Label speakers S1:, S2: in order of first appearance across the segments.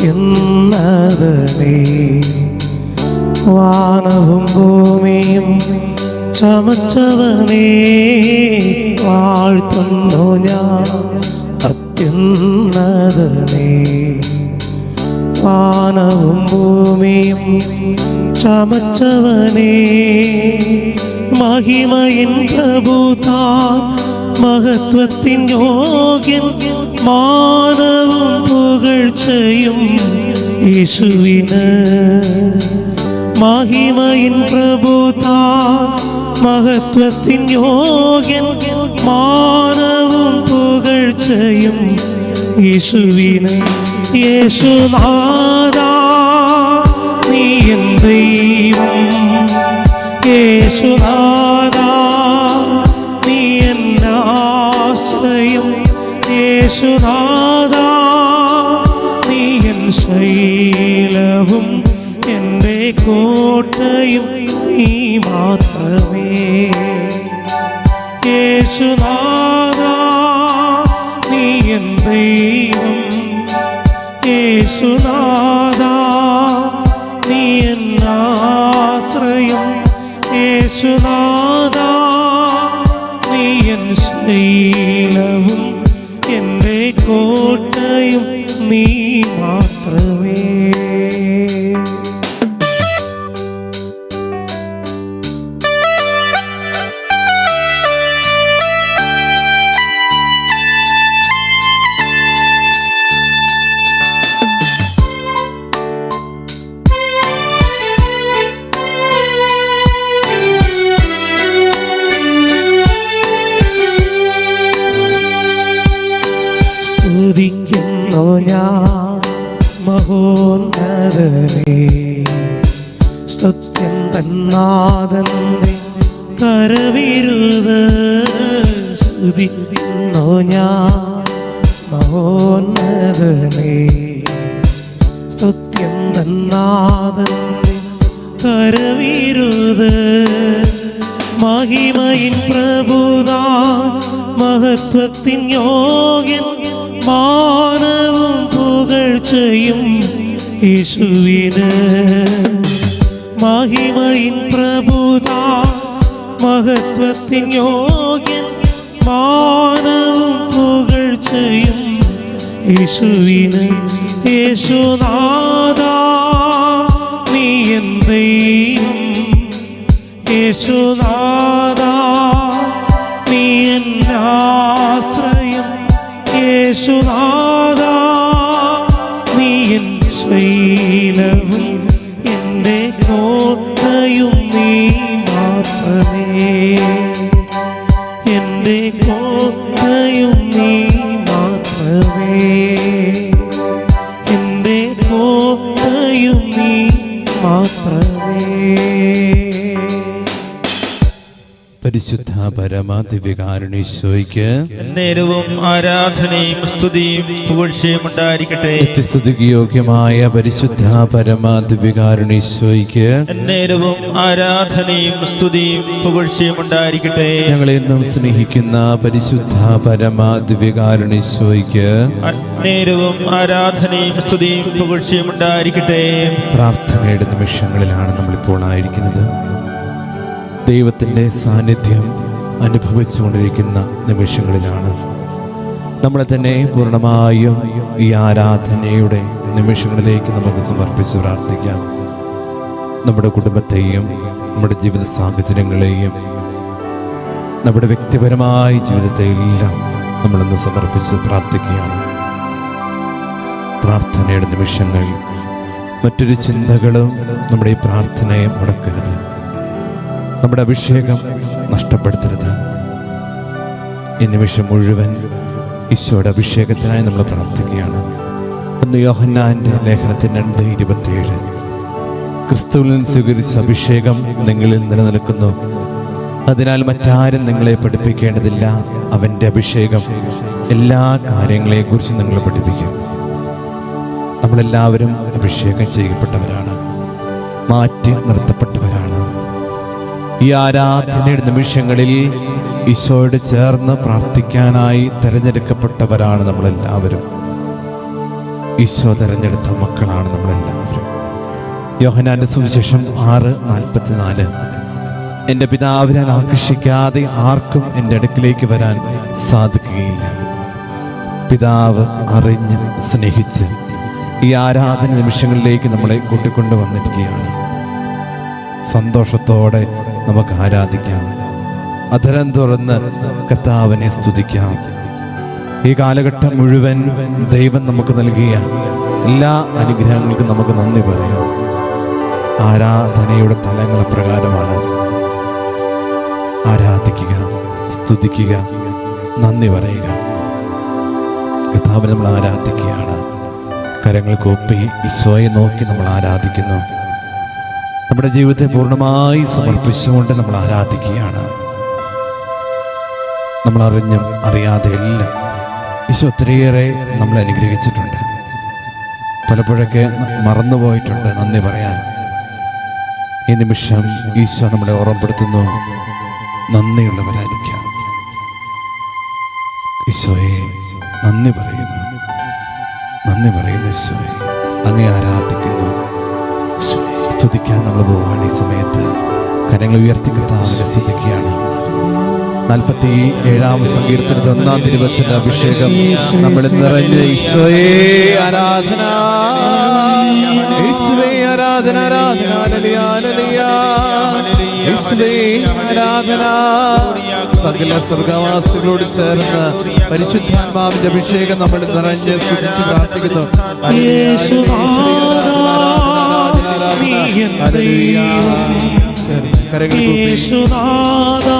S1: അത്യുന്നതനേ വാനവും ഭൂമിയും ചമച്ചവനേ വാഴ്ത്തുന്നു ഞാൻ അത്യുന്നതനേ. വാനവും ഭൂമിയും ചമച്ചവനേ മഹിമയിൻ പ്രഭുതാൻ മഹത്വത്തിൻ യോഗ്യൻ മാനവും പുകഴ്ചയും യേശുവിന്. മഹിമയിൻ പ്രഭുതാ മഹത്വത്തിൻ യോഗ്യൻ മാനവും പുകഴ്ചയും യേശുവിന്. യേശുനാഥാ നീ എൻ ദൈവം. എന്റെ കോട്ടയും നീ മാത്രമേ. യേശുനാഥ നീ എൻ യേശുനാഥാ നീ എന്നാശ്രയം യേശുനാഥാ മഹിമയിൻ പ്രഭുതാ മഹത്വത്തിൻ യോഗ്യൻ മാനവും പുകഴ്ചയും യേശുവിന്. മഹിമയിൻ പ്രഭുതാ മഹത്വത്തിൻ യോഗ്യൻ മാനവും പുകഴ്ചയും യേശുവിന്. യേശുനാഥ നീ ദൈവം. യേശുനാഥാ നീ എന്നാശ്രയം യേശുനാഥാ
S2: പരിശുദ്ധ പരമ ദിവ്യകാരുണീശോയ്ക്ക്
S3: നേരവും ആരാധനയും സ്തുതിയും പുകഴ്ചയും ഉണ്ടായിരിക്കട്ടെ.
S2: നിത്യസ്തുതിക്ക് യോഗ്യമായ പരിശുദ്ധ പരമ ദിവ്യകാരുണീശോയ്ക്ക്
S3: നേരവും ആരാധനയും സ്തുതിയും പുകഴ്ചയും ഉണ്ടായിരിക്കട്ടെ.
S2: ഞങ്ങളെ എന്നും സ്നേഹിക്കുന്ന പരിശുദ്ധ പരമ ദിവ്യകാരുണീശോയ്ക്ക്
S3: നേരവും ആരാധനയും സ്തുതിയും പുകഴ്ചയും ഉണ്ടായിരിക്കട്ടെ.
S2: പ്രാർത്ഥനയുടെ നിമിഷങ്ങളിലാണ് നമ്മളിപ്പോൾ ആയിരിക്കുന്നത്. ദൈവത്തിന്റെ സാന്നിധ്യം അനുഭവിച്ചുകൊണ്ടിരിക്കുന്ന നിമിഷങ്ങളിലാണ്. നമ്മളെ തന്നെ പൂർണമായും ഈ ആരാധനയുടെ നിമിഷങ്ങളിലേക്ക് നമുക്ക് സമർപ്പിച്ച് പ്രാർത്ഥിക്കാം. നമ്മുടെ കുടുംബത്തെയും നമ്മുടെ ജീവിത സാഹചര്യങ്ങളെയും നമ്മുടെ വ്യക്തിപരമായ ജീവിതത്തെയെല്ലാം നമ്മളൊന്ന് സമർപ്പിച്ച് പ്രാർത്ഥിക്കുകയാണ്. പ്രാർത്ഥനയുടെ നിമിഷങ്ങൾ മറ്റൊരു ചിന്തകളും നമ്മുടെ ഈ പ്രാർത്ഥനയെ മുടക്കരുത്. നമ്മുടെ അഭിഷേകം നഷ്ടപ്പെടുത്തരുത്. ഈ നിമിഷം മുഴുവൻ ഈശോയുടെ അഭിഷേകത്തിനായി നമ്മൾ പ്രാർത്ഥിക്കുകയാണ്. ഒന്ന് യോഹന്നാന്റെ ലേഖനത്തിന് രണ്ട് ഇരുപത്തിയേഴ്. ക്രിസ്തുവിൽ നിന്ന് സ്വീകരിച്ച അഭിഷേകം നിങ്ങളിൽ നിലനിൽക്കുന്നു. അതിനാൽ മറ്റാരും നിങ്ങളെ പഠിപ്പിക്കേണ്ടതില്ല. അവന്റെ അഭിഷേകം എല്ലാ കാര്യങ്ങളെക്കുറിച്ചും നിങ്ങളെ പഠിപ്പിക്കും. നമ്മളെല്ലാവരും അഭിഷേകം ചെയ്യപ്പെട്ടവരാണ്. മാറ്റി നിർത്തപ്പെട്ടവരാണ്. ഈ ആരാധനയുടെ നിമിഷങ്ങളിൽ ഈശോയോട് ചേർന്ന് പ്രാർത്ഥിക്കാനായി തിരഞ്ഞെടുക്കപ്പെട്ടവരാണ് നമ്മളെല്ലാവരും. ഈശോ തിരഞ്ഞെടുത്ത മക്കളാണ് നമ്മളെല്ലാവരും. യോഹനാന്റെ സുവിശേഷം ആറ് നാൽപ്പത്തിനാല്. എന്റെ പിതാവിനെ ആകർഷിക്കാതെ ആർക്കും എന്റെ അടുക്കിലേക്ക് വരാൻ സാധിക്കുകയില്ല. പിതാവ് അറിഞ്ഞ് സ്നേഹിച്ച് ഈ ആരാധന നിമിഷങ്ങളിലേക്ക് നമ്മളെ കൂട്ടിക്കൊണ്ടു വന്നിരിക്കുകയാണ് സന്തോഷത്തോടെ നമുക്ക് ആരാധിക്കാം അധരം തുറന്ന് കർത്താവിനെ സ്തുതിക്കാം. ഈ കാലഘട്ടം മുഴുവൻ ദൈവം നമുക്ക് നൽകിയ എല്ലാ അനുഗ്രഹങ്ങൾക്കും നമുക്ക് നന്ദി പറയാം. ആരാധനയുടെ തലങ്ങൾ പ്രകാരമാണ് ആരാധിക്കുക സ്തുതിക്കുക നന്ദി പറയുക. കർത്താവിനെ നമ്മൾ ആരാധിക്കുകയാണ്. കരങ്ങൾ കൂപ്പി ഈശോയെ നോക്കി നമ്മൾ ആരാധിക്കുന്നു. നമ്മുടെ ജീവിതത്തെ പൂർണമായി സമർപ്പിച്ചുകൊണ്ട് നമ്മൾ ആരാധിക്കുകയാണ്. നമ്മൾ അറിഞ്ഞും അറിയാതെ എല്ലാം ഈശോ ഒത്തിരിയേറെ നമ്മൾ അനുഗ്രഹിച്ചിട്ടുണ്ട്. പലപ്പോഴൊക്കെ മറന്നുപോയിട്ടുണ്ട് നന്ദി പറയാൻ. ഈ നിമിഷം ഈശോ നമ്മളെ ഓർമ്മപ്പെടുത്തുന്നു നന്ദിയുള്ളവരായിരിക്കാം. ഈശോയെ നന്ദി പറയുന്നു നന്ദി പറയുന്നു ഈശോയെ. അങ്ങേ ആരാധിക്കുന്നു. സ്തുതിക്കാൻ നമ്മൾ പോവുകയാണ് ഈ സമയത്ത്. കരങ്ങൾ ഉയർത്തി കർത്താവിനെ സ്തുതിക്കുകയാണ്. നാൽപ്പത്തി ഏഴാം സങ്കീർത്തനത്തിൽ ഒന്നാം തിരുവച്ചന്റെ അഭിഷേകം നമ്മൾ നിറഞ്ഞ ഈശോയെ ആരാധന. ഈശ്വരേ ആരാധന ആരാധന ആരാധന. സകല സ്വർഗവാസികളോട് ചേർന്ന് പരിശുദ്ധാത്മാവിന്റെ അഭിഷേകം നമ്മൾ നിറഞ്ഞ് സ്തുതിച്ച് പ്രാർത്ഥിക്കുന്നു.
S1: നീ. ദൈവം. യേശുനാഥാ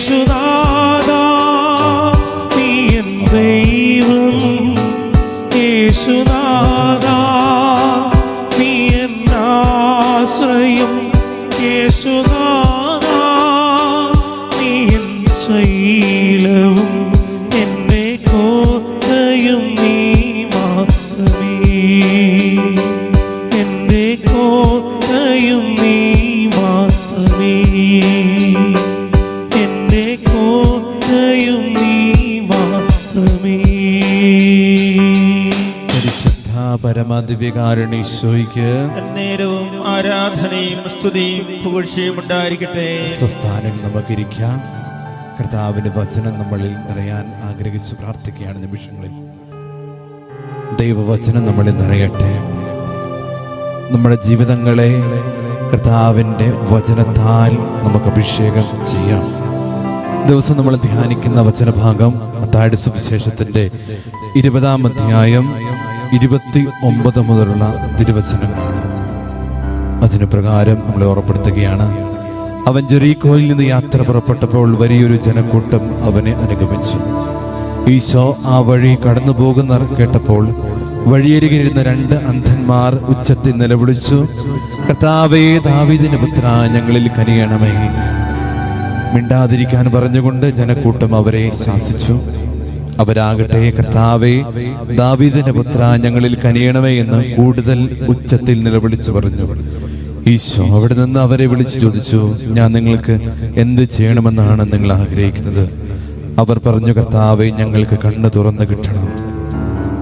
S1: യേശുനാഥാ
S2: പരമാദിവ്യകാരണീശോയ്ക്ക്
S3: നേരവും ആരാധനയും സ്തുതിയും പുകഴ്ചയും ഉണ്ടായിരിക്കട്ടെ.
S2: സ്വസ്ഥാനങ്ങൾ നമുക്കിരിക്കാം. കർത്താവിന്റെ വചനം നമ്മളിൽ നിറയാൻ ആഗ്രഹിച്ച് പ്രാർത്ഥിക്കുകയാണ് നിമിഷങ്ങളിൽ. ദൈവവചനം നമ്മളിൽ നിറയട്ടെ. നമ്മുടെ ജീവിതങ്ങളെ കർത്താവിന്റെ വചനത്താൽ നമുക്ക് അഭിഷേകം ചെയ്യാം. ദിവസം നമ്മൾ ധ്യാനിക്കുന്ന വചനഭാഗം അത്താഴ്ച സുവിശേഷത്തിന്റെ ഇരുപതാം അധ്യായം ഇരുപത്തി ഒമ്പത് മുതലുള്ള തിരുവചനങ്ങളാണ് അതിന് പ്രകാരം നമ്മളെ ഓർപ്പെടുത്തുകയാണ് അവൻ ജെറീക്കോയിൽ നിന്ന് യാത്ര പുറപ്പെട്ടപ്പോൾ വലിയൊരു ജനക്കൂട്ടം അവനെ അനുഗമിച്ചു. ഈശോ ആ വഴി കടന്നു പോകുന്ന കേട്ടപ്പോൾ വഴിയരികിരുന്ന രണ്ട് അന്ധന്മാർ ഉച്ചത്തിൽ നിലവിളിച്ചു കർത്താവേ ദാവിദിന് പുത്ര ഞങ്ങളിൽ കനിയണമേ. മിണ്ടാതിരിക്കാൻ പറഞ്ഞുകൊണ്ട് ജനക്കൂട്ടം അവരെ ശാസിച്ചു. അവരാകട്ടെ കർത്താവെ ദാവീദിന്റെ പുത്ര ഞങ്ങളിൽ കനിയണമേ എന്ന് കൂടുതൽ ഉച്ചത്തിൽ നിലവിളിച്ചു പറഞ്ഞു. ഈശോ അവിടെ നിന്ന് അവരെ വിളിച്ചു ചോദിച്ചു ഞാൻ നിങ്ങൾക്ക് എന്ത് ചെയ്യണമെന്നാണ് നിങ്ങൾ ആഗ്രഹിക്കുന്നത്? അവർ പറഞ്ഞു കർത്താവെ ഞങ്ങൾക്ക് കണ്ണ് തുറന്നു കിട്ടണം.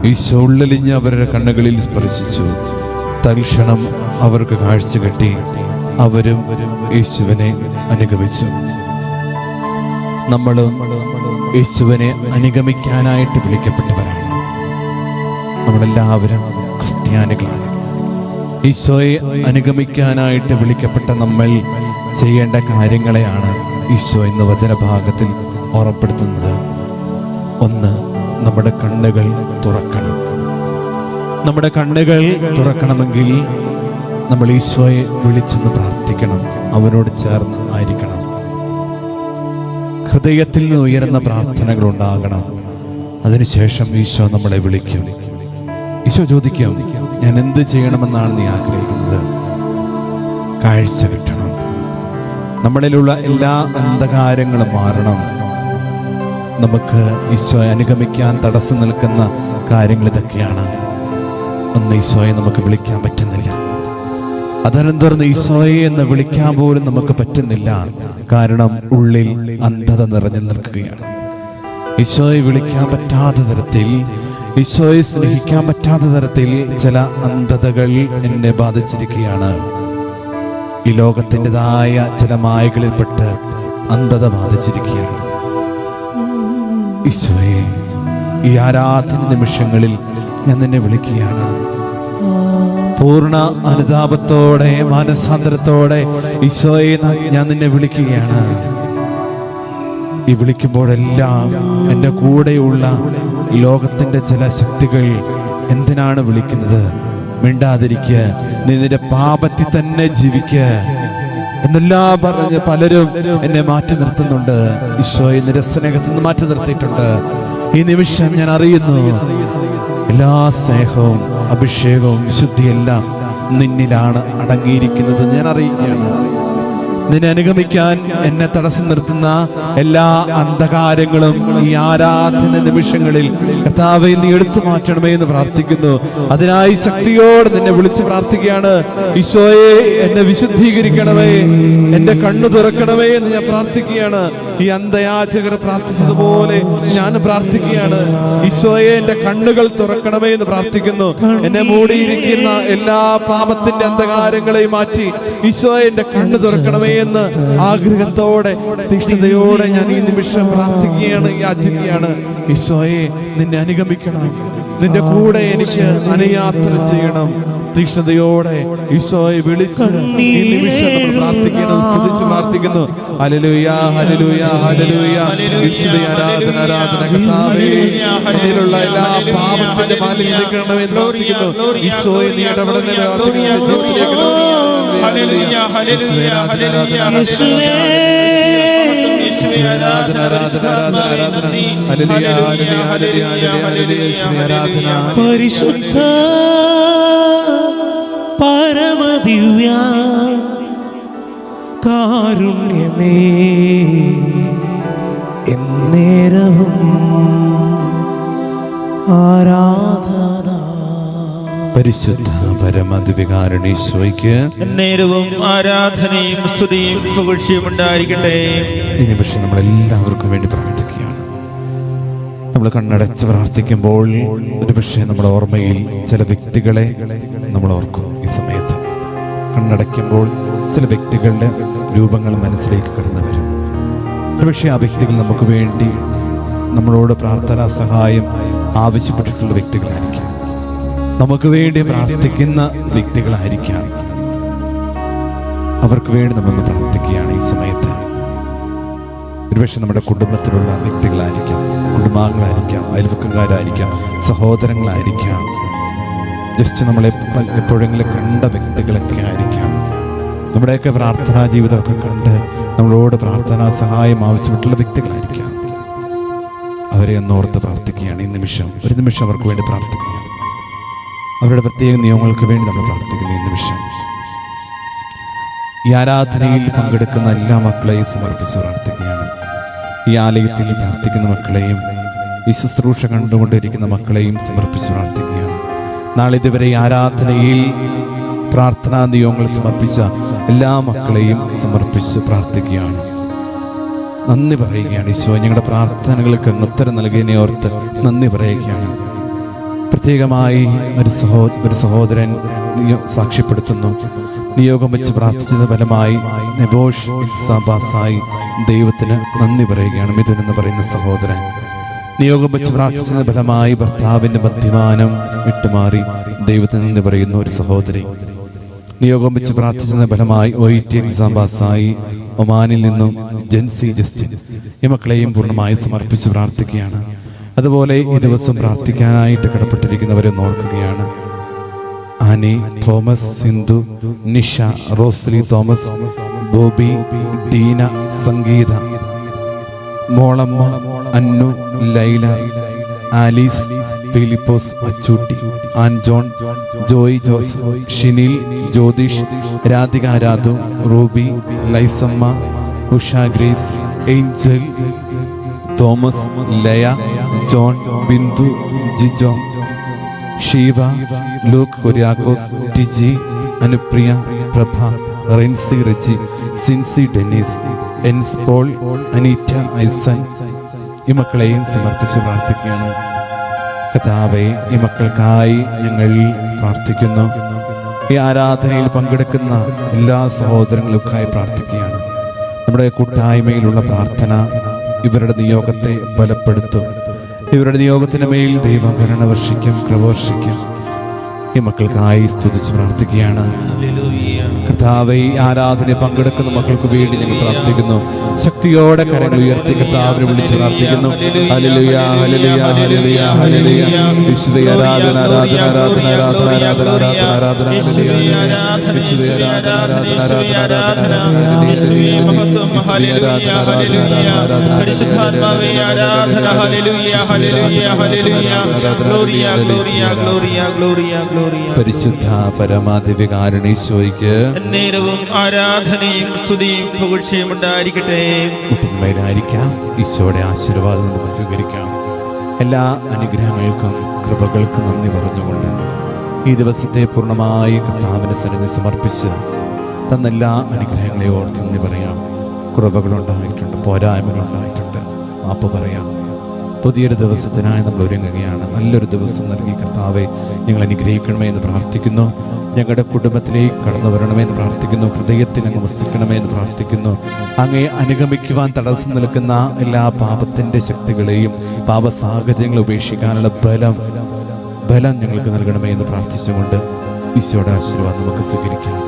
S2: ഈശോ ഉള്ളലിഞ്ഞ് അവരുടെ കണ്ണുകളിൽ സ്പർശിച്ചു. തൽക്ഷണം അവർക്ക് കാഴ്ച കിട്ടി. അവരും യേശുവിനെ അനുഗമിച്ചു. നമ്മളും യേശുവിനെ അനുഗമിക്കാനായിട്ട് വിളിക്കപ്പെട്ടവരാണ് നമ്മളെല്ലാവരും ക്രിസ്ത്യാനികളാണ്. ഈശോയെ അനുഗമിക്കാനായിട്ട് വിളിക്കപ്പെട്ട നമ്മൾ ചെയ്യേണ്ട കാര്യങ്ങളെയാണ് ഈശോ എന്ന വചനഭാഗത്തിൽ ഓർമ്മപ്പെടുത്തുന്നത്. ഒന്ന് നമ്മുടെ കണ്ണുകൾ തുറക്കണം. നമ്മുടെ കണ്ണുകൾ തുറക്കണമെങ്കിൽ നമ്മൾ ഈശോയെ വിളിച്ചൊന്ന് പ്രാർത്ഥിക്കണം. അവനോട് ചേർന്ന് ആയിരിക്കണം. ഹൃദയത്തിൽ നിന്ന് ഉയരുന്ന പ്രാർത്ഥനകൾ ഉണ്ടാകണം അതിനുശേഷം ഈശോ നമ്മളെ വിളിക്കും. ഈശോ ചോദിക്കും ഞാൻ എന്ത് ചെയ്യണമെന്നാണ് നീ ആഗ്രഹിക്കുന്നത്? കാഴ്ച കിട്ടണം. നമ്മളിലുള്ള എല്ലാ അന്ധകാരങ്ങളും മാറണം. നമുക്ക് ഈശോയെ അനുഗമിക്കാൻ തടസ്സം നിൽക്കുന്ന കാര്യങ്ങൾ ഇതൊക്കെയാണ്. ഒന്ന് ഈശോയെ നമുക്ക് വിളിക്കാൻ പറ്റുന്നില്ല. അതിനും തുടർന്ന് ഈശോയെ എന്ന് വിളിക്കാൻ പോലും നമുക്ക് പറ്റുന്നില്ല. കാരണം ഉള്ളിൽ അന്ധത നിറഞ്ഞു നിൽക്കുകയാണ്. ഈശോയെ വിളിക്കാൻ പറ്റാത്ത തരത്തിൽ ഈശോയെ സ്നേഹിക്കാൻ പറ്റാത്ത തരത്തിൽ ചില അന്ധതകൾ എന്നെ ബാധിച്ചിരിക്കുകയാണ്. ഈ ലോകത്തിന്റെതായ ചില മായകളിൽപ്പെട്ട് അന്ധത ബാധിച്ചിരിക്കുകയാണ്. ഈശോയെ ഈ ആരാധന നിമിഷങ്ങളിൽ ഞാൻ നിന്നെ വിളിക്കുകയാണ്. പൂർണ അനുതാപത്തോടെ മാനസാന്തരത്തോടെ ഈശോയെ ഞാൻ നിന്നെ വിളിക്കുകയാണ്. ഈ വിളിക്കുമ്പോഴെല്ലാം എന്റെ കൂടെയുള്ള ലോകത്തിന്റെ ചില ശക്തികൾ എന്തിനാണ് വിളിക്കുന്നത്? മിണ്ടാതിരിക്കുക നീ നിന്റെ പാപത്തിൽ തന്നെ ജീവിക്കുക എന്നെല്ലാം പറഞ്ഞ് പലരും എന്നെ മാറ്റി നിർത്തുന്നുണ്ട്. ഈശോയെ നിന്റെ സ്നേഹത്തിൽ നിന്ന് മാറ്റി നിർത്തിയിട്ടുണ്ട്. ഈ നിമിഷം ഞാൻ അറിയുന്നു എല്ലാ സ്നേഹവും അഭിഷേകവും വിശുദ്ധിയെല്ലാം നിന്നിലാണ് അടങ്ങിയിരിക്കുന്നത്. ഞാൻ അറിയുകയാണ്. നിന്നെ അനുഗമിക്കാൻ എന്നെ തടസ്സം നിർത്തുന്ന എല്ലാ അന്ധകാരങ്ങളും ഈ ആരാധന നിമിഷങ്ങളിൽ കർത്താവെ നീ എടുത്തു മാറ്റണമേ എന്ന് പ്രാർത്ഥിക്കുന്നു. അതിനായി ശക്തിയോട് നിന്നെ വിളിച്ച് പ്രാർത്ഥിക്കുകയാണ്. ഈശോയെ എന്നെ വിശുദ്ധീകരിക്കണമേ എന്റെ കണ്ണു തുറക്കണമേ എന്ന് ഞാൻ പ്രാർത്ഥിക്കുകയാണ്. ഈ അന്ധയാചകർ പ്രാർത്ഥിച്ചതുപോലെ ഞാൻ പ്രാർത്ഥിക്കുകയാണ്. ഈശോയെ എന്റെ കണ്ണുകൾ തുറക്കണമേ എന്ന് പ്രാർത്ഥിക്കുന്നു. എന്നെ മൂടിയിരിക്കുന്ന എല്ലാ പാപത്തിന്റെ അന്ധകാരങ്ങളെയും മാറ്റി ഈശോയെ എന്റെ കണ്ണു തുറക്കണമേ എന്ന് ആഗ്രഹത്തോടെ തീഷ്ണതയോടെ ഞാൻ ഈ നിമിഷം പ്രാർത്ഥിക്കുകയാണ് യാചിക്കുകയാണ്. ഈശോയെ നിന്നെ അനുഗമിക്കണം. നിന്റെ കൂടെ എനിക്ക് അനുയാത്ര ചെയ്യണം. തീക്ഷ്ണതയോടെ ഈശോയെ വിളിച്ച് ഈ നിമിഷം പ്രാർത്ഥിക്കണം സ്തുതിച്ച് പ്രാർത്ഥിക്കുന്നു. യേശുവേ ആരാധന ആരാധന കർത്താവേ എല്ലാ പാപത്തിന്റെ ഈശോയെ നീ ജീവിതത്തിലേക്ക്
S1: പരിശുദ്ധ പരമദിവ്യ കാരുണ്യമേ എന്നേരവും ആരാധന.
S2: പരിശുദ്ധ പരമദിവികാരണീശോയ്ക്ക്
S3: നേരവും ആരാധനയും സ്തുതിയും പുകഴ്ചയും ഉണ്ടായിരിക്കട്ടെ.
S2: ഇനി പക്ഷെ നമ്മൾ എല്ലാവർക്കും വേണ്ടി പ്രാർത്ഥിക്കുകയാണ്. നമ്മൾ കണ്ണടച്ച് പ്രാർത്ഥിക്കുമ്പോൾ ഒരു പക്ഷേ നമ്മുടെ ഓർമ്മയിൽ ചില വ്യക്തികളെ നമ്മൾ ഓർക്കും ഈ സമയത്ത്. കണ്ണടയ്ക്കുമ്പോൾ ചില വ്യക്തികളുടെ രൂപങ്ങൾ മനസ്സിലേക്ക് കടന്നു വരും. ഒരുപക്ഷെ ആ വ്യക്തികൾ നമുക്ക് വേണ്ടി നമ്മളോട് പ്രാർത്ഥനാ സഹായം ആവശ്യപ്പെട്ടിട്ടുള്ള വ്യക്തികളായിരിക്കാം. നമുക്ക് വേണ്ടി പ്രാർത്ഥിക്കുന്ന വ്യക്തികളായിരിക്കാം. അവർക്ക് വേണ്ടി നമ്മൾ പ്രാർത്ഥിക്കുകയാണ് ഈ സമയത്ത്. ഒരുപക്ഷെ നമ്മുടെ കുടുംബത്തിലുള്ള വ്യക്തികളായിരിക്കാം കുടുംബാംഗങ്ങളായിരിക്കാം അയൽവക്കക്കാരായിരിക്കാം സഹോദരങ്ങളായിരിക്കാം. ജസ്റ്റ് നമ്മളെ എപ്പോഴെങ്കിലും കണ്ട വ്യക്തികളൊക്കെ ആയിരിക്കാം. നമ്മുടെയൊക്കെ പ്രാർത്ഥനാ ജീവിതമൊക്കെ കണ്ട് നമ്മളോട് പ്രാർത്ഥനാ സഹായം ആവശ്യപ്പെട്ടുള്ള വ്യക്തികളായിരിക്കാം. അവരെ ഒന്നോർത്ത് പ്രാർത്ഥിക്കുകയാണ് ഈ നിമിഷം. ഒരു നിമിഷം അവർക്ക് വേണ്ടി പ്രാർത്ഥിക്കുകയാണ് അവരുടെ പ്രത്യേക നിയമങ്ങൾക്ക് വേണ്ടി നമ്മൾ പ്രാർത്ഥിക്കുന്നു ഈ നിമിഷം. ഈ ആരാധനയിൽ പങ്കെടുക്കുന്ന എല്ലാ മക്കളെയും സമർപ്പിച്ച് പ്രാർത്ഥിക്കുകയാണ്. ഈ ആലയത്തിൽ പ്രാർത്ഥിക്കുന്ന മക്കളെയും ഈ ശുശ്രൂഷ കണ്ടുകൊണ്ടിരിക്കുന്ന മക്കളെയും സമർപ്പിച്ച് പ്രാർത്ഥിക്കുകയാണ്. നാളെ ഇതുവരെ ഈ ആരാധനയിൽ പ്രാർത്ഥനാ നിയമങ്ങൾ സമർപ്പിച്ച എല്ലാ മക്കളെയും സമർപ്പിച്ച് പ്രാർത്ഥിക്കുകയാണ്. നന്ദി പറയുകയാണ് ഈശോ. ഞങ്ങളുടെ പ്രാർത്ഥനകൾക്ക് ഉത്തരം നൽകിയതിനെ ഓർത്ത് നന്ദി പറയുകയാണ്. പ്രത്യേകമായി ഒരു സഹോ ഒരു സഹോദരൻ സാക്ഷ്യപ്പെടുത്തുന്നു. നിയോഗം വെച്ച് പ്രാർത്ഥിച്ചത് ഫലമായി നെബോഷ് ഇൻസാബാസായി ദൈവത്തിന് നന്ദി പറയുകയാണ് മിഥുൻ എന്ന് പറയുന്ന സഹോദരൻ. നിയോഗം വെച്ച് പ്രാർത്ഥിച്ചത് ഫലമായി ഭർത്താവിന്റെ മദ്യപാനം വിട്ടുമാറി ദൈവത്തിന് നന്ദി പറയുന്ന ഒരു സഹോദരി. നിയോഗം വെച്ച് പ്രാർത്ഥിച്ചത് ഫലമായി ഒ ടി എക്സാം പാസ്സായി ഒമാനിൽ നിന്നും ജെൻസി ജസ്റ്റിൻ ഈ മക്കളെയും പൂർണമായി സമർപ്പിച്ച് പ്രാർത്ഥിക്കുകയാണ്. അതുപോലെ ഈ ദിവസം പ്രാർത്ഥിക്കാനായിട്ട് കടപ്പെട്ടിരിക്കുന്നവരെ ഓർക്കുകയാണ്. Annie Thomas Sindhu Nisha Rosily Thomas Bobby Deena Sangeetha Molamma Annu Laila Alice Philipose അച്ചൂട്ടി ആൻജോൺ Joy Joseph Shinil Jyothish Radhika Radhu Ruby Laisamma Usha grace Angel Thomas Laya John Bindu Jijo Sheeva Luke Kuriakose Tiji Anupriya Prabha Rincy Riji Sincy Dennis എൻസ് Paul Aneeta ഐസൻ ഈ മക്കളെയും സമർപ്പിച്ച് പ്രാർത്ഥിക്കുകയാണ്. കഥാവെ ഈ മക്കൾക്കായി ഞങ്ങൾ പ്രാർത്ഥിക്കുന്നു. ഈ ആരാധനയിൽ പങ്കെടുക്കുന്ന എല്ലാ സഹോദരങ്ങൾക്കായി പ്രാർത്ഥിക്കുകയാണ്. നമ്മുടെ കൂട്ടായ്മയിലുള്ള പ്രാർത്ഥന ഇവരുടെ നിയോഗത്തെ ബലപ്പെടുത്തും. ഇവരുടെ നിയോഗത്തിന് മേൽ ദൈവം കരുണ വർഷിക്കും ഈ മക്കൾക്കായി സ്തുതിച്ച് പ്രാർത്ഥിക്കുകയാണ് കർത്താവെ ആരാധന പങ്കെടുക്കുന്ന മക്കൾക്ക് വേണ്ടി ഞങ്ങൾ പ്രാർത്ഥിക്കുന്നു ശക്തിയോടെ കരങ്ങൾ ഉയർത്തി കർത്താവിനെ വിളിച്ച് പ്രാർത്ഥിക്കുന്നു ഹല്ലേലൂയ ഹല്ലേലൂയ ഹല്ലേലൂയ ഹല്ലേലൂയ വിശുദ്ധ ആരാധന ആരാധന ആരാധന ആരാധന ആരാധന ആരാധന ആരാധന ഗ്ലോറിയ വിശുദ്ധ ആരാധന ആരാധന ആരാധന ആരാധന
S3: പരിശുദ്ധാത്മാവേ ആരാധന ഹല്ലേലൂയ ഹല്ലേലൂയ
S2: പരിശുദ്ധ പരമാദിവ്യകാരുണീശോയ്ക്ക്
S3: നേരവും ആരാധനയും സ്തുതിയും പുകഴ്ചയും ഉണ്ടായിരിക്കട്ടെ.
S2: മുട്ടിന്മേലായിരിക്കാം ഈശോയുടെ ആശീർവാദം നമുക്ക് സ്വീകരിക്കാം. എല്ലാ അനുഗ്രഹങ്ങൾക്കും കൃപകൾക്കും നന്ദി പറഞ്ഞുകൊണ്ട് ഈ ദിവസത്തെ പൂർണമായി കർത്താവിന് സന്നിധി സമർപ്പിച്ച് തന്ന എല്ലാ അനുഗ്രഹങ്ങളെ ഓർത്ത് നന്ദി പറയാം. കുറവുകളുണ്ടായിട്ടുണ്ട് പോരായ്മകളുണ്ടായിട്ടുണ്ട്. മാപ്പ് പറയാം. പുതിയൊരു ദിവസത്തിനായി നമ്മൾ ഒരുങ്ങുകയാണ്. നല്ലൊരു ദിവസം നൽകി കർത്താവെ ഞങ്ങൾ അനുഗ്രഹിക്കണമേ എന്ന് പ്രാർത്ഥിക്കുന്നു. ഞങ്ങളുടെ കുടുംബത്തിലേക്ക് കടന്നു വരണമേ എന്ന് പ്രാർത്ഥിക്കുന്നു. ഹൃദയത്തിൽ അങ്ങ് വസിക്കണമേ എന്ന് പ്രാർത്ഥിക്കുന്നു. അങ്ങേ അനുഗമിക്കുവാൻ തടസ്സം നിൽക്കുന്ന എല്ലാ പാപത്തിന്റെ ശക്തികളെയും പാപ സാഹചര്യങ്ങളെ ഉപേക്ഷിക്കാനുള്ള ബലം ബലം ഞങ്ങൾക്ക് നൽകണമേ എന്ന് പ്രാർത്ഥിച്ചുകൊണ്ട് ഈശോയുടെ ആശീർവാദം നമുക്ക് സ്വീകരിക്കാം.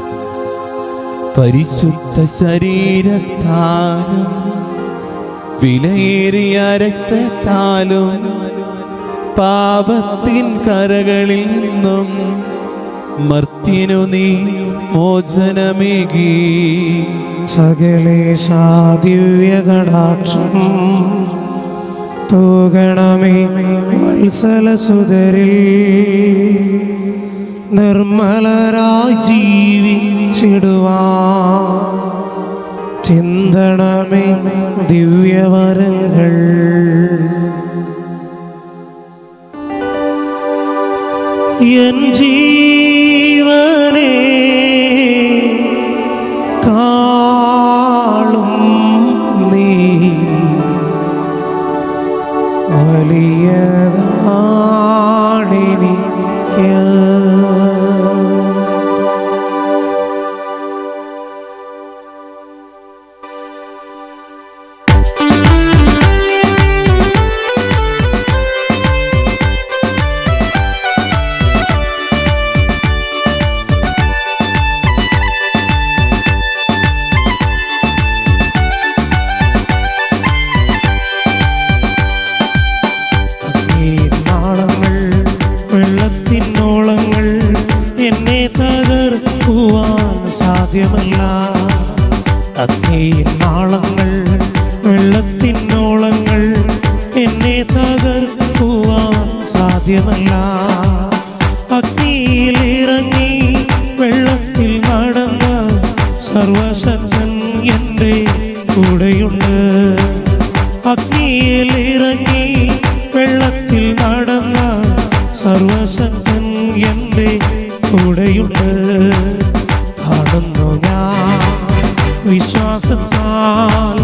S2: പരിശുദ്ധ ശരീരത്താലും വിലയേറിയ രക്തത്താലും പാപത്തിൻ കരകളിൽ നിന്നും മർത്തിനു നീ മോചനമേകി.
S1: സകലേശാദിവ്യകടാക്ഷം തൂകണമേ വത്സലസുതരിൽ. നിർമ്മലരായി ജീവിച്ചിടുവാ ചിന്തണമേ ദിവ്യവരങ്ങൾ. എൻ ജീവനേ வாசத்தால்